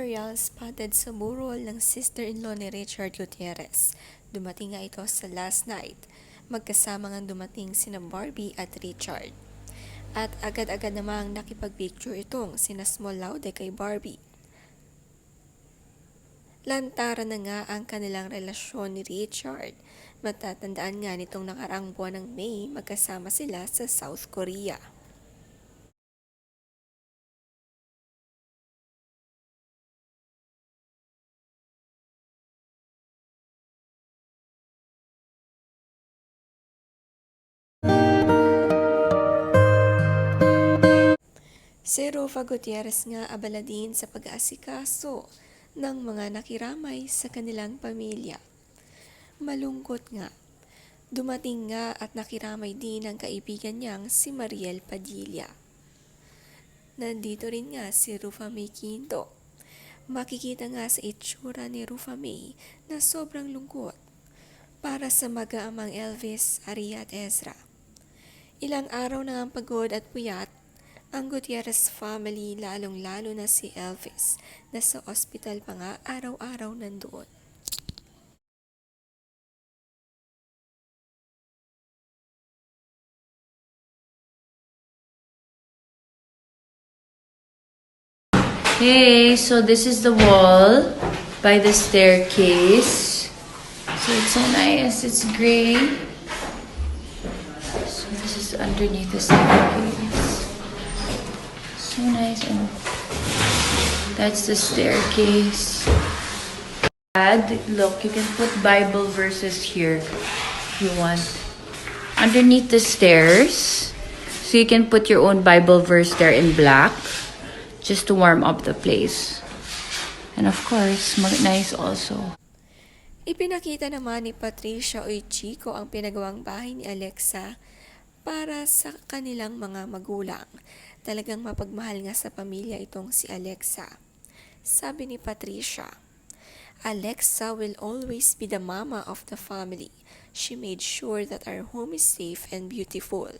Imperial spotted sa burol ng sister-in-law ni Richard Gutierrez. Dumating nga ito sa last night. Magkasama nga dumating sina Barbie at Richard. At agad-agad namang nakipag-picture itong sina Small Laude kay Barbie. Lantara na nga ang kanilang relasyon ni Richard. Matatandaan nga nitong nakaraang buwan ng May magkasama sila sa South Korea. Si Rufa Gutierrez nga abala din sa pag-aasikaso ng mga nakiramay sa kanilang pamilya. Malungkot nga. Dumating nga at nakiramay din ang kaibigan niyang si Mariel Padilla. Nandito rin nga si Rufa May Quinto. Makikita nga sa itsura ni Rufa May na sobrang lungkot para sa mag-aamang Elvis, Aria at Ezra. Ilang araw na ang pagod at puyat ang Gutierrez family lalong-lalo na si Elvis na sa ospital pa nga araw-araw nandoon. Hey, so this is the wall by the staircase. So it's so nice. It's gray. So this is underneath the staircase. So nice and that's the staircase. Add, look, you can put Bible verses here if you want. Underneath the stairs. So you can put your own Bible verse there in black just to warm up the place. And of course, nice also. Ipinakita naman ni Patricia o Chico ang pinagawang bahay ni Alexa para sa kanilang mga magulang. Talagang mapagmahal nga sa pamilya itong si Alexa. Sabi ni Patricia, Alexa will always be the mama of the family. She made sure that our home is safe and beautiful.